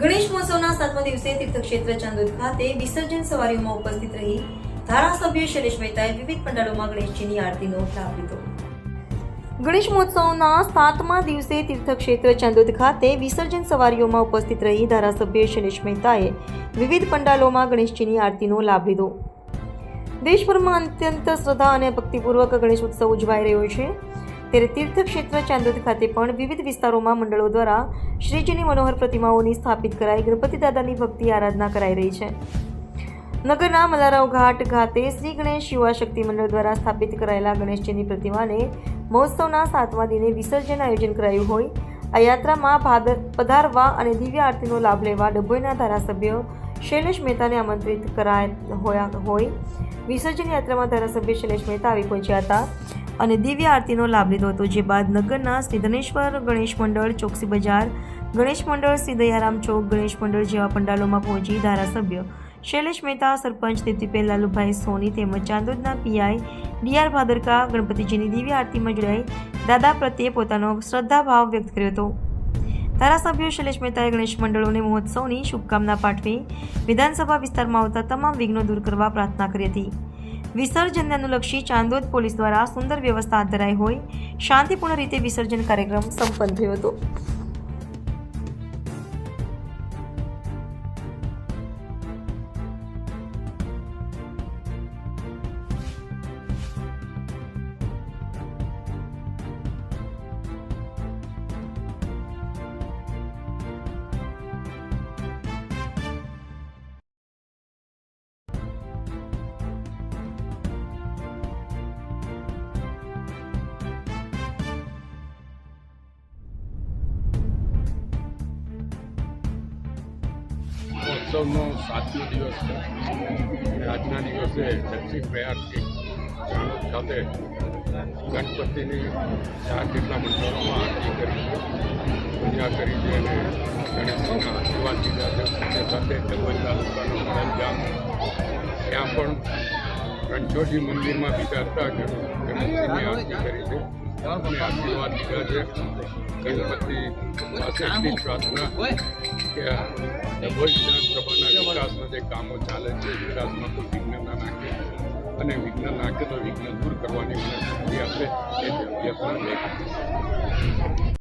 ગણેશ મહોત્સવના સાતમા દિવસે તીર્થક્ષેત્ર ચાંદોદ ખાતે વિસર્જન સવારીઓમાં ઉપસ્થિત રહી ધારાસભ્ય શૈલેષ મહેતાએ વિવિધ પંડાલોમાં ગણેશજીની આરતીનો લાભ લીધો. ગણેશ મહોત્સવના સાતમા દિવસે તીર્થક્ષેત્ર ચાંદોદ ખાતે વિસર્જન સવારીઓમાં ઉપસ્થિત રહી ધારાસભ્ય શૈલેષ મહેતાએ વિવિધ પંડાલોમાં ગણેશજીની આરતીનો લાભ લીધો. દેશભરમાં અત્યંત શ્રદ્ધા અને ભક્તિપૂર્વક ગણેશ ઉત્સવ ઉજવાઈ રહ્યો છે. ત્યારે તીર્થક્ષેત્ર ચાંદોદ ખાતે પણ વિવિધ વિસ્તારોમાં મંડળો દ્વારા શ્રીજીની મનોહર પ્રતિમાઓની સ્થાપિત કરાઈ, ગણપતિ દાદાની ભક્તિ આરાધના કરાઈ રહી છે. નગરના મલારાવ ઘાટ ખાતે શ્રી ગણેશ યુવા શક્તિ મંડળ દ્વારા સ્થાપિત કરાયેલા ગણેશજીની પ્રતિમાને મહોત્સવના સાતમા દિને વિસર્જન આયોજન કરાયું હોય. આ યાત્રામાં પધારવા અને દિવ્ય આરતીનો લાભ લેવા ડભોઈના ધારાસભ્ય શૈલેષ મહેતાને આમંત્રિત કરાયા હોયા, હોય. વિસર્જન યાત્રામાં ધારાસભ્ય શૈલેષ મહેતા આવી પહોંચ્યા હતા અને દિવ્ય આરતીનો લાભ લીધો હતો, જે બાદ નગરના શ્રી ધનેશ્વર ગણેશ મંડળ, ચોકસી બજાર, ગણેશ મંડળ, શ્રી દયારામ ચોક, ગણેશ મંડળ જેવા પંડાલોમાં પહોંચી ધારાસભ્ય શૈલેષ મહેતા, સરપંચ દીપ્તિબેન લાલુભાઈ સોની તેમજ ચાંદોદના પીઆઈ ડીઆર ભાદરકા ગણપતિજીની દિવ્ય આરતીમાં જોડાઈ દાદા પ્રત્યે પોતાનો શ્રદ્ધાભાવ વ્યક્ત કર્યો હતો. ધારાસભ્ય શૈલેષ મહેતાએ ગણેશ મંડળોને મહોત્સવની શુભકામના પાઠવી વિધાનસભા વિસ્તારમાં આવતા તમામ વિઘ્નો દૂર કરવા પ્રાર્થના કરી હતી. વિસર્જનને અનુલક્ષી ચાંદોદ પોલીસ દ્વારા સુંદર વ્યવસ્થા હાથ ધરાઈ હોય શાંતિપૂર્ણ રીતે વિસર્જન કાર્યક્રમ સંપન્ન થયો હતો. મહોત્સવનો સાતમો દિવસ છે. આજના દિવસે દક્ષિણ પ્રયાગથી ચાણોદ ખાતે ગણપતિની ચાર જેટલા મંડળોમાં આરતી કરી પૂજા કરી છે અને ગણેશજીના આશીર્વાદ લીધા છે. સાથે સાથે ડભોઈ તાલુકાનો વડલ ત્યાં પણ રણછોડજી મંદિરમાં બિચારતા ગણેશજીની આરતી કરી છે. અને આશીર્વાદ લીધા છે ચાલે છે વિકાસમાં કોઈ વિઘ્ન નાખે અને વિઘ્ન નાખે તો વિઘ્ન દૂર કરવાની મને આપણે આપે એ